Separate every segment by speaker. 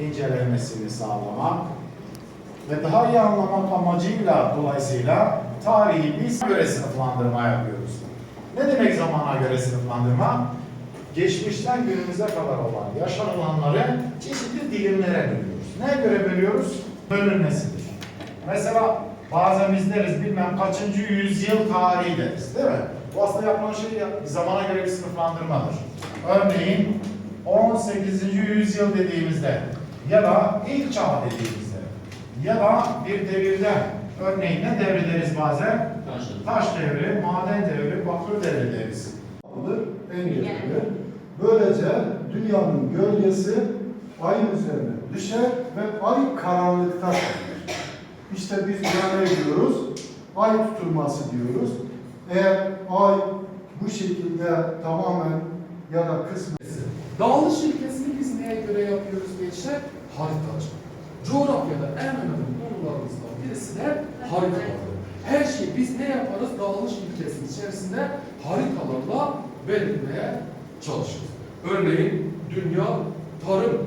Speaker 1: incelemesini sağlamak ve daha iyi anlamak amacıyla dolayısıyla tarihi biz göre sınıflandırma yapıyoruz. Ne demek zamana göre sınıflandırma? Geçmişten günümüze kadar olan yaşanılanları çeşitli dilimlere bölüyoruz. Neye göre bölüyoruz? Bölünmesidir. Mesela bazen biz deriz bilmem kaçıncı yüzyıl tarihi deriz değil mi? Bu aslında yapılan şey zamana göre bir sınıflandırmadır. Örneğin 18. yüzyıl dediğimizde ya da ilk çağ dediğimizde ya da bir devirde örneğin ne devri deriz bazen? Taş devri, maden devri, bakır devri deriz.
Speaker 2: Alır, engellenir. Böylece dünyanın gölgesi ayın üzerine düşer ve ay karanlıkta kalır. İşte biz buna ne diyoruz? Ay tutulması diyoruz. Eğer ay bu şekilde tamamen ya da kısmen
Speaker 3: Dağılış ilkesini biz neye göre yapıyoruz gençler? Haritacı. Coğrafyada en önemli konularımızdan birisi de haritalardır. Her şey biz ne yaparız? Dağılış ilkesinin içerisinde haritalarla belirlemeye çalışırız. Örneğin dünya tarım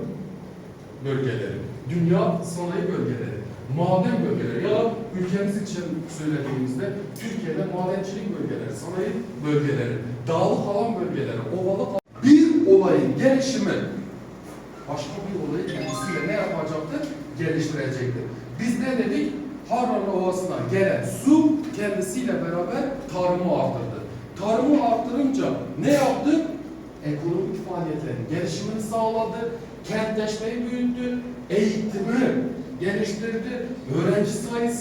Speaker 3: bölgeleri, dünya sanayi bölgeleri, maden bölgeleri ya da ülkemiz için söylediğimizde Türkiye'de madencilik bölgeleri, sanayi bölgeleri, dağlık alan bölgeleri, ovalık alan bir olayın gelişimi başka bir olayı kendisiyle ne yapacaktır? Geliştirecektir. Biz ne dedik? Harran Ovası'na gelen su kendisiyle beraber tarımı arttırdı. Tarımı arttırınca ne yaptı? Ekonomik faaliyetlerin gelişimini sağladı, kentleşmeyi büyüttü, eğitimi geliştirdi, öğrenci sayısı